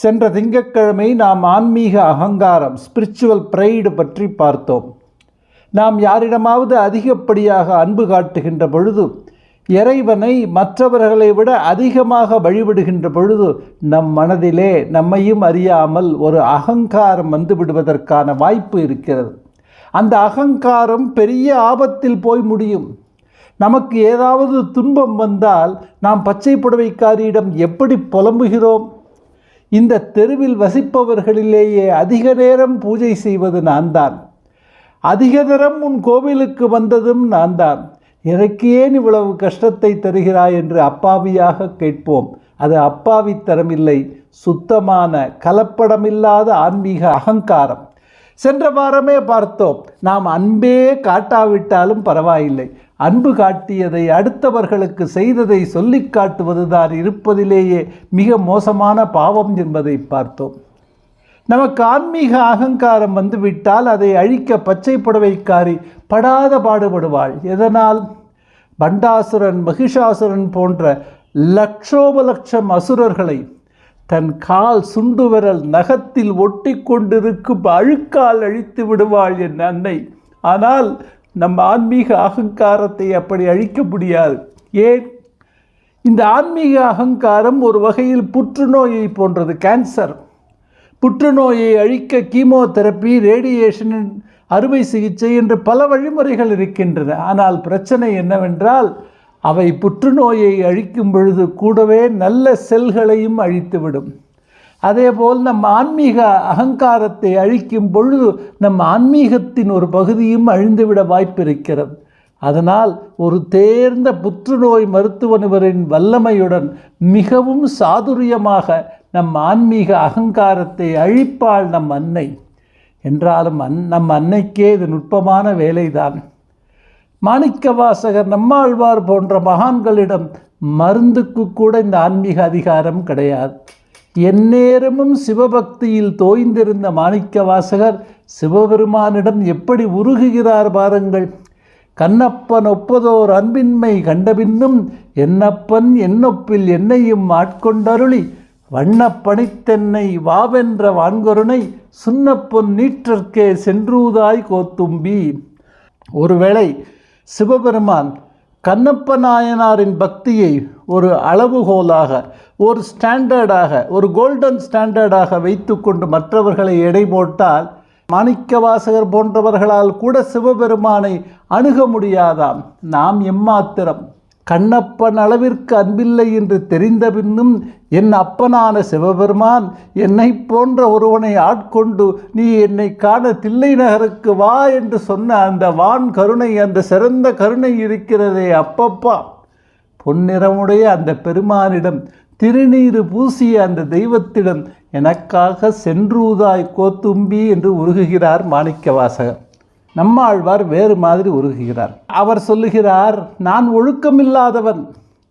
சென்ற திங்கட்கிழமை நாம் ஆன்மீக அகங்காரம் ஸ்பிரிச்சுவல் ப்ரைடு பற்றி பார்த்தோம். நாம் யாரிடமாவது அதிகப்படியாக அன்பு காட்டுகின்ற பொழுது இறைவனை மற்றவர்களை விட அதிகமாக வழிபடுகின்ற பொழுது நம் மனதிலே நம்மையும் அறியாமல் ஒரு அகங்காரம் வந்து விடுவதற்கான வாய்ப்பு இருக்கிறது. அந்த அகங்காரம் பெரிய ஆபத்தில் போய் முடியும். நமக்கு ஏதாவது துன்பம் வந்தால் நாம் பச்சை புடவைக்காரியிடம் எப்படி புலம்புகிறோம்? இந்த தெருவில் வசிப்பவர்களிலேயே அதிக நேரம் பூஜை செய்வது நான் தான் அதிக தரம் உன் கோவிலுக்கு வந்ததும் நான் தான் எனக்கு ஏன் இவ்வளவு கஷ்டத்தை தருகிறாய் என்று அப்பாவியாக கேட்போம். அது அப்பாவித்தரமில்லை சுத்தமான கலப்படமில்லாத ஆன்மீக அகங்காரம். சென்ற வாரமே பார்த்தோம் நாம் அன்பே காட்டாவிட்டாலும் பரவாயில்லை. அன்பு காட்டியதை அடுத்தவர்களுக்கு செய்ததை சொல்லிக் காட்டுவதுதான் இருப்பதிலேயே மிக மோசமான பாவம் என்பதை பார்த்தோம். நமக்கு ஆன்மீக அகங்காரம் வந்துவிட்டால் அதை அழிக்க பச்சை புடவைக்காரி படாத பாடுபடுவாள். எதனால்? பண்டாசுரன் மகிஷாசுரன் போன்ற லட்சோப லட்சம் அசுரர்களை தன் கால் சுண்டு விரல் நகத்தில் ஒட்டி கொண்டிருக்கும் அழுக்கால் அழித்து விடுவாள் என் அன்னை. ஆனால் நம்ம ஆன்மீக அகங்காரத்தை அப்படி அழிக்க முடியாது. ஏன்? இந்த ஆன்மீக அகங்காரம் ஒரு வகையில் புற்றுநோயை போன்றது கேன்சர் புற்றுநோயை அழிக்க கீமோதெரப்பி ரேடியேஷன் அறுவை சிகிச்சை என்று பல வழிமுறைகள் இருக்கின்றன. ஆனால் பிரச்சனை என்னவென்றால் அவை புற்றுநோயை அழிக்கும் பொழுது கூடவே நல்ல செல்களையும் அழித்துவிடும். அதேபோல் நம் ஆன்மீக அகங்காரத்தை அழிக்கும் பொழுது நம் ஆன்மீகத்தின் ஒரு பகுதியும் அழிந்துவிட வாய்ப்பு இருக்கிறது அதனால் ஒரு தேர்ந்த புற்றுநோய் மருத்துவ நிபரின் வல்லமையுடன் மிகவும் சாதுரியமாக நம் ஆன்மீக அகங்காரத்தை அழிப்பாள் நம் அன்னை. என்றாலும் அன் நம் அன்னைக்கே இது நுட்பமான வேலைதான். மாணிக்கவாசகர் நம்மாழ்வார் போன்ற மகான்களிடம் மருந்துக்கு கூட இந்த ஆன்மீக அதிகாரம் கிடையாது. எந்நேரமும் சிவபக்தியில் தோய்ந்திருந்த மாணிக்கவாசகர் சிவபெருமானிடம் எப்படி உருகுகிறார் பாருங்கள். கண்ணப்பன் ஒப்பதோர் அன்பின்மை கண்டபின்னும் என்னப்பன் என்னொப்பில் என்னையும் ஆட்கொண்டருளி. வண்ணப்பணித்தென்னை வாவென்ற வான்கொருணை சுண்ணப்பொன் நீற்றற்கே சென்றூதாய் கோத்தும்பி. ஒருவேளை சிவபெருமான் கண்ணப்ப நாயனாரின் பக்தியை ஒரு அளவுகோலாக ஒரு ஸ்டாண்டர்டாக ஒரு கோல்டன் ஸ்டாண்டர்டாக வைத்துக்கொண்டு மற்றவர்களை எடை போட்டால் மாணிக்கவாசகர் போன்றவர்களால் கூட சிவபெருமானை அணுக முடியாதாம். நாம் எம்மாத்திரம் கண்ணப்பன் அளவிற்கு அன்பில்லை என்று தெரிந்த பின்னும் என் அப்பனான சிவபெருமான் என்னை போன்ற ஒருவனை ஆட்கொண்டு நீ என்னை காண தில்லை நகருக்கு வா என்று சொன்ன அந்த வான் கருணை அந்த சிறந்த கருணை இருக்கிறதே அப்பப்பா. பொன்னிறமுடைய அந்த பெருமானிடம் திருநீறு பூசிய அந்த தெய்வத்திடம் எனக்காக சென்றூதாய் கோத்தும்பி என்று உருகுகிறார் மாணிக்கவாசகர். நம்மாழ்வார் வேறு மாதிரி உருகுகிறார். அவர் சொல்லுகிறார் நான் ஒழுக்கமில்லாதவன்.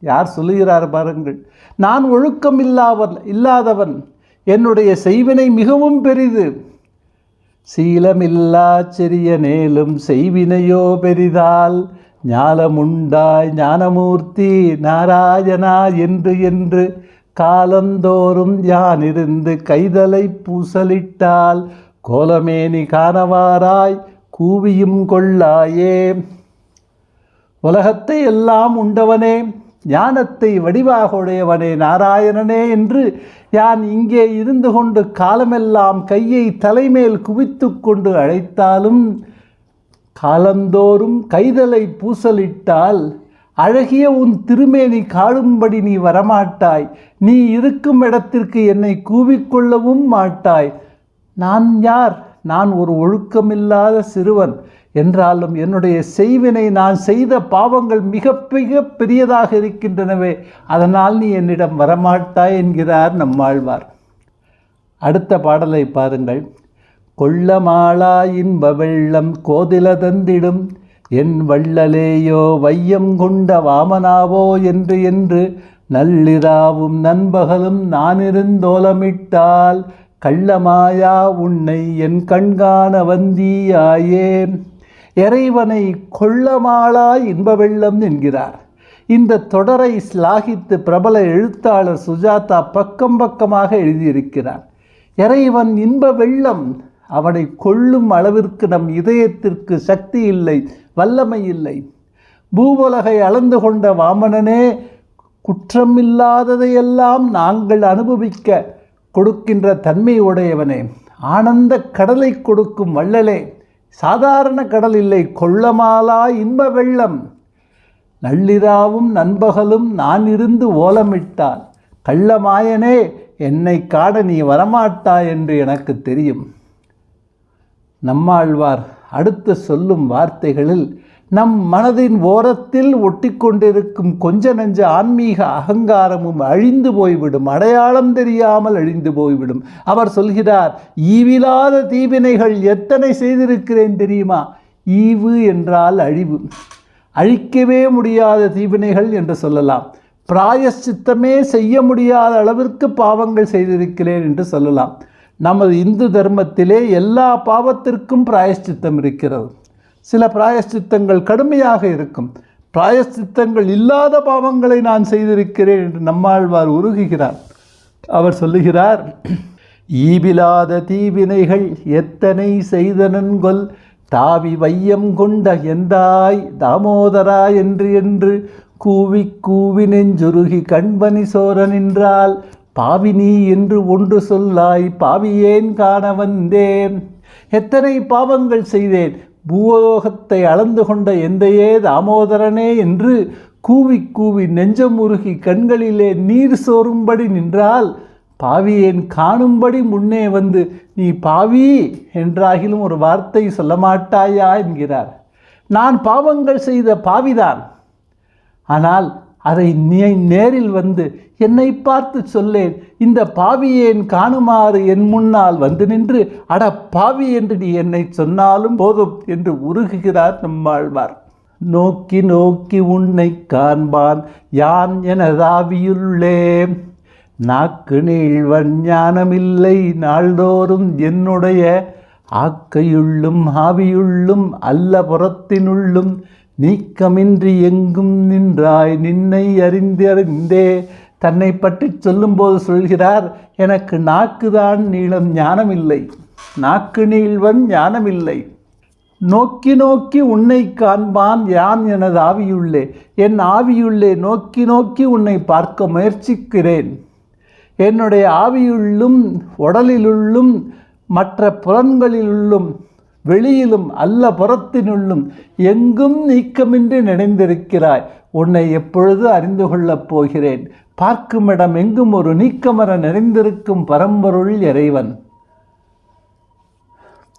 யார் சொல்லுகிறார் பாருங்கள் நான் ஒழுக்கமில்லாவன் இல்லாதவன். என்னுடைய செய்வினை மிகவும் பெரிது. சீலமில்லா சிறிய நேலும் செய்வினையோ பெரிதால் ஞாலமுண்டாய் ஞானமூர்த்தி நாராயணா என்று என்று காலந்தோறும் யானிருந்து கைதலை பூசலிட்டால் கோலமேனி காணவாராய் கூவியும் கொள்ளாயே. உலகத்தை எல்லாம் உண்டவனே ஞானத்தை வடிவாக உடையவனே நாராயணனே என்று யான் இங்கே இருந்து கொண்டு காலமெல்லாம் கையை தலைமேல் குவித்து கொண்டு அழைத்தாலும் காலந்தோறும் கைதலை பூசலிட்டால் அழகிய உன் திருமேனி காடும்படி நீ வரமாட்டாய். நீ இருக்கும் இடத்திற்கு என்னை கூவிக்கொள்ளவும் மாட்டாய். நான் யார்? நான் ஒரு ஒழுக்கமில்லாத சிறுவன் என்றாலும் என்னுடைய செய்வினை நான் செய்த பாவங்கள் மிக மிக பெரியதாக இருக்கின்றனவே அதனால் நீ என்னிடம் வரமாட்டாய் என்கிறார் நம்மாழ்வார். அடுத்த பாடலை பாருங்கள். கொள்ளமாளா இன்ப வெள்ளம் கோதில தந்திடும் என் வள்ளலேயோ வையம் கொண்ட வாமனாவோ என்று என்று நள்ளிராவும் நண்பகலும் நானிருந்தோலமிட்டால் கள்ளமாயா உன்னை என் கண்காண வந்தியாயே. இறைவனை கொள்ளமாளா இன்ப வெள்ளம் என்கிறார். இந்த தொடரை ஸ்லாகித்து பிரபல எழுத்தாளர் சுஜாதா பக்கம் பக்கமாக எழுதியிருக்கிறார். இறைவன் இன்ப வெள்ளம் அவனை கொள்ளும் அளவிற்கு நம் இதயத்திற்கு சக்தி இல்லை வல்லமை இல்லை. பூவுலகை அளந்து கொண்ட வாமனனே குற்றமில்லாததையெல்லாம் நாங்கள் அனுபவிக்க கொடுக்கின்ற தன்மையுடையவனே. ஆனந்த கடலை கொடுக்கும் வள்ளலே. சாதாரண கடல் இல்லை கொள்ளமாலா இன்ப வெள்ளம். நள்ளிராவும் நண்பகலும் நான் இருந்து ஓலமிட்டால் கள்ளமாயனே என்னை காண நீ வரமாட்டா என்று எனக்கு தெரியும். நம்மாழ்வார் அடுத்து சொல்லும் வார்த்தைகளில் நம் மனதின் ஓரத்தில் ஒட்டிக்கொண்டிருக்கும் கொஞ்ச நஞ்ச ஆன்மீக அகங்காரமும் அழிந்து போய்விடும். அடையாளம் தெரியாமல் அழிந்து போய்விடும். அவர் சொல்கிறார் ஈவிலாத தீவினைகள் எத்தனை செய்திருக்கிறேன் தெரியுமா? ஈவு என்றால் அழிவு. அழிக்கவே முடியாத தீவினைகள் என்று சொல்லலாம். பிராயஷ்சித்தமே செய்ய முடியாத அளவிற்கு பாவங்கள் செய்திருக்கிறேன் என்று சொல்லலாம். நமது இந்து தர்மத்திலே எல்லா பாவத்திற்கும் பிராயஷ்சித்தம் இருக்கிறது. சில பிராயஷ்சித்தங்கள் கடுமையாக இருக்கும். பிராயஷ்சித்தங்கள் இல்லாத பாவங்களை நான் செய்திருக்கிறேன் என்று நம்மாழ்வார் உருகுகிறார். அவர் சொல்லுகிறார் ஈவிலாத தீவினைகள் எத்தனை செய்தனன்கொல் தாவி வையம் கொண்ட எந்தாய் தாமோதரா என்று என்று கூவி கூவி நெஞ்சுருகி கண்பனி சோர நின்றால் பாவினி என்று ஒன்று சொல்லாய் பாவியேன் காண வந்தேன். எத்தனை பாவங்கள் செய்தேன் பூலோகத்தை அளந்து கொண்ட எந்தையே தாமோதரனே என்று கூவி கூவி நெஞ்சமுருகி கண்களிலே நீர் சோரும்படி நின்றால் பாவியேன் காணும்படி முன்னே வந்து நீ பாவி என்றாகிலும் ஒரு வார்த்தை சொல்ல மாட்டாயா என்கிறார். நான் பாவங்கள் செய்த பாவிதான். ஆனால் அதை நீ நேரில் வந்து என்னை பார்த்து சொல்லேன். இந்த பாவியேன் காணுமாறு என் முன்னால் வந்து நின்று அட பாவி என்று நீ என்னை சொன்னாலும் போதும் என்று உருகுகிறார் நம்மாழ்வார் நோக்கி நோக்கி உன்னை காண்பான் யான் எனதாவியுள்ளே நாக்கு நீழ்வன் ஞானமில்லை நாள்தோறும் என்னுடைய ஆக்கையுள்ளும் ஆவியுள்ளும் அல்ல புறத்தினுள்ளும் நீக்கமின்றி எங்கும் நின்றாய் நின்னை அறிந்து அறிந்தே தன்னை பற்றி சொல்லும்போது சொல்கிறார் எனக்கு நாக்குதான் நீளம் ஞானமில்லை. நாக்கு நீள்வன் ஞானமில்லை. நோக்கி நோக்கி உன்னை காண்பான் யான் எனது ஆவியுள்ளே. என் ஆவியுள்ளே நோக்கி நோக்கி உன்னை பார்க்க முயற்சிக்கிறேன். என்னுடைய ஆவியுள்ளும் உடலிலுள்ளும் மற்ற புலன்களிலுள்ளும் வெளியிலும் அல்ல புறத்தினுள்ளும் எங்கும் நீக்கமின்றி நினைந்திருக்கிறாய். உன்னை எப்பொழுது அறிந்து கொள்ளப் போகிறேன்? பார்க்கும் இடம் எங்கும் ஒரு நீக்கமர நிறைந்திருக்கும் பரம்பொருள் இறைவன்.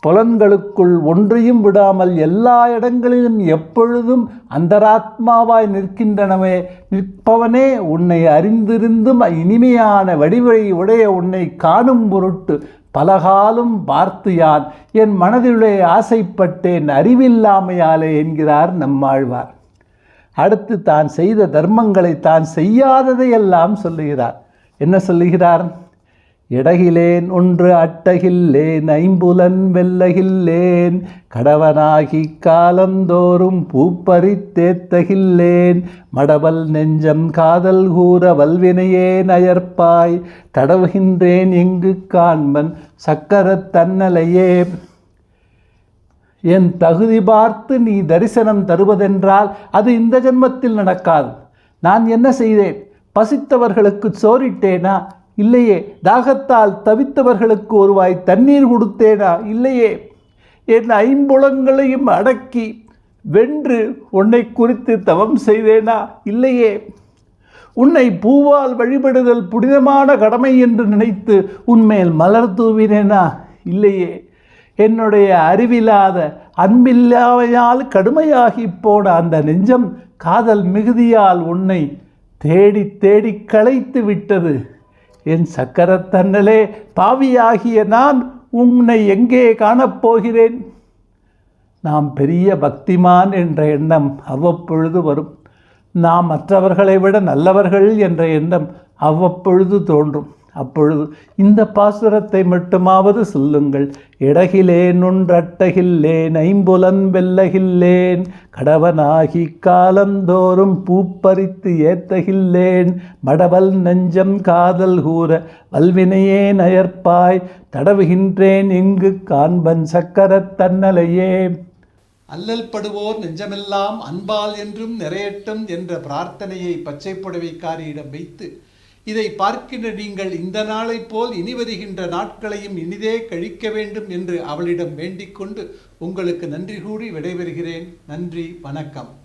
புலன்களுக்குள் ஒன்றையும் விடாமல் எல்லா இடங்களிலும் எப்பொழுதும் அந்தராத்மாவாய் நிற்கின்றனவே. நிற்பவனே உன்னை அறிந்திருந்தும் இனிமையான வடிவை உடைய உன்னை காணும் பொருட்டு பலகாலும் பார்த்து யான் என் மனதிலே ஆசைப்பட்டேன் அறிவில்லாமையாலே என்கிறார் நம்மாழ்வார். அடுத்து தான் செய்த தர்மங்களை தான் செய்யாததையெல்லாம் சொல்லுகிறார். என்ன சொல்லுகிறார்? இடகிலேன் ஒன்று அட்டகில்லேன் ஐம்புலன் வெல்லகில்லேன் கடவனாகி காலந்தோறும் பூப்பறித்தேத்தகில்லேன் மடவல் நெஞ்சம் காதல் கூற வல்வினையே நயர்ப்பாய் தடவுகின்றேன் எங்கு காண்பன் சக்கரத் தன்னலையே. என் தகுதி பார்த்து நீ தரிசனம் தருவதென்றால் அது இந்த ஜென்மத்தில் நடக்காது. நான் என்ன செய்தேன்? பசித்தவர்களுக்கு சோறிட்டேனா? இல்லையே தாகத்தால் தவித்தவர்களுக்கு ஒருவாய் தண்ணீர் கொடுத்தேனா? இல்லையே. என் ஐம்புலங்களையும் அடக்கி வென்று உன்னை குறித்து தவம் செய்தேனா? இல்லையே. உன்னை பூவால் வழிபடுதல் புனிதமான கடமை என்று நினைத்து உன்மேல் மலர் தூவினேனா? இல்லையே. என்னுடைய அறிவில்லாத அன்பில்லாமையால் கடுமையாகி போன அந்த நெஞ்சம் காதல் மிகுதியால் உன்னை தேடி தேடி களைத்து விட்டது. என் சக்கரத்தன்னலே பாவியாகிய நான் உன்னை எங்கே காணப்போகிறேன்? நாம் பெரிய பக்திமான் என்ற எண்ணம் அவ்வப்பொழுது வரும். நாம் மற்றவர்களை விட நல்லவர்கள் என்ற எண்ணம் அவ்வப்பொழுது தோன்றும். அப்பொழுது இந்த பாசுரத்தை மட்டுமாவது சொல்லுங்கள். இடகிலேன் ஒன்றட்டகில்லேன் ஐம்புலன் வெல்லகில்லேன் கடவனாகி காலந்தோறும் பூப்பறித்து ஏத்தகில்லேன் மடவல் நெஞ்சம் காதல் கூற வல்வினையே நயற்பாய் தடவுகின்றேன் இங்கு காண்பன் சக்கரத் தன்னலையே. அல்லல் படுவோர் நெஞ்சமெல்லாம் அன்பால் என்றும் நிறையட்டும் என்ற பிரார்த்தனையை பச்சை புடவைக்காரியிடம் வைத்து இதை பார்க்கின்ற நீங்கள் இந்த நாளைப் போல் இனி வருகின்ற நாட்களையும் இனிதே கழிக்க வேண்டும் என்று அவளிடம் வேண்டிக் கொண்டு உங்களுக்கு நன்றி கூறி விடைபெறுகிறேன். நன்றி வணக்கம்.